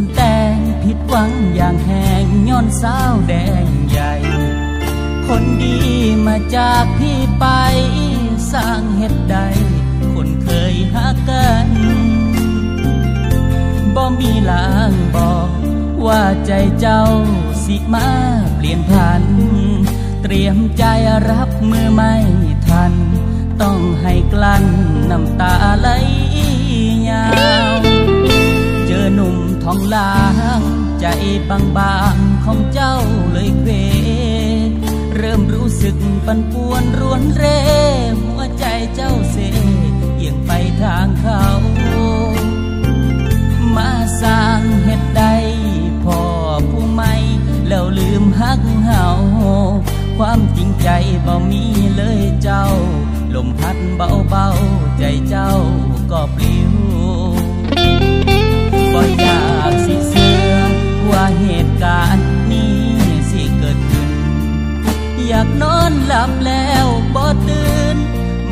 วนแต่งผิดหวังอย่างแหงย้อนสาวแดงใหญ่ คนดีมาจากพี่ไป สร้างเหตุใด คนเคยหากันบ่มีลางบอกว่าใจเจ้าสิมาเปลี่ยนพัน เตรียมใจรับมือไม่ทัน ต้องให้กลั้นน้ำตาไหลยาว บางๆของเจ้าเลยเควเริ่มรู้สึกปันป่วนรวนเรหัวใจเจ้าเสเอียงไปทางเขา มาสร้างเหตุใดพ่อผู้ไม่แล้วลืมฮักเฮาความจริงใจบ่มีเลยเจ้า ลมพัดเบาๆใจเจ้าก็ปากนอนหลับแล้วบ่ตื่น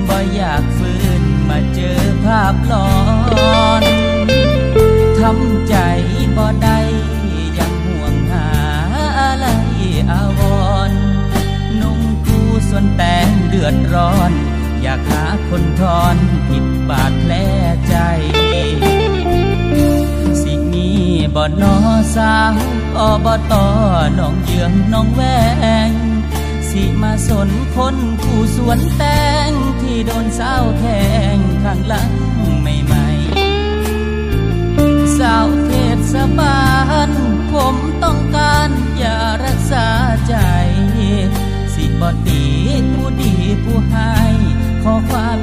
บ่อยากฟื้นมาเจอภาพหลอนทำใจบ่ได้ยังห่วงหาอะไรอาวรนุ่งกูส่วนแตงเดือดร้อน อยากหาคนทอนผิดบาดแผลใจ สิมีบ่นอสาวอบตอน้องเยืองน้องแวง สิมาสนคนผู้สวนแตงที่โดนสาวแทงข้างหลังใหม่ๆสาวเทศบาลผมต้องการยารักษาใจ สิบอตีผู้ดีผู้ให้ขอความ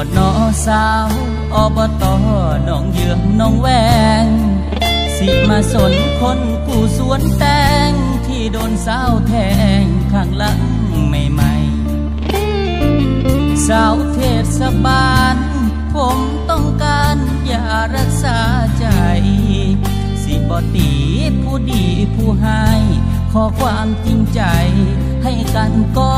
บ่นอสาวอบตน้องเยืองน้องแวง สิมาสนคนผู้สวนแตง ที่โดนสาวแทงข้างหลังใหม่ๆ สาวเทศบาล ผมต้องการยารักษาใจ สิบอตีผู้ดีผู้ให้ ขอความจริงใจให้กันก็พอ